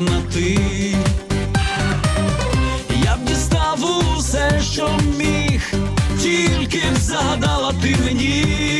терноти, я б дістав усе, що міг, тільки б загадала ти мені.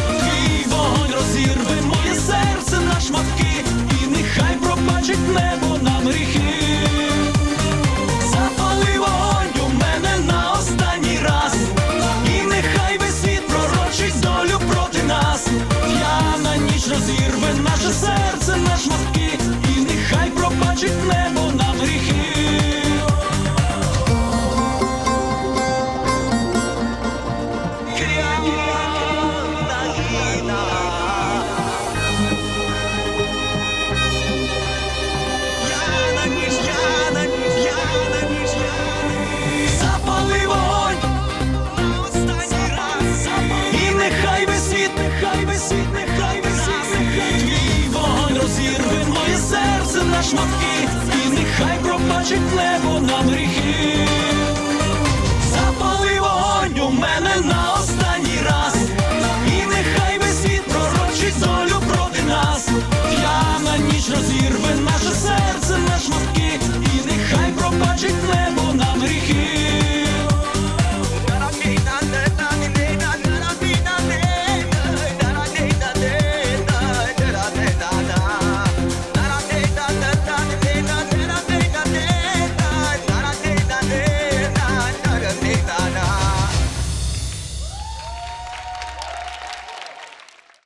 шматки, і нехай пробачить небо нам гріхи.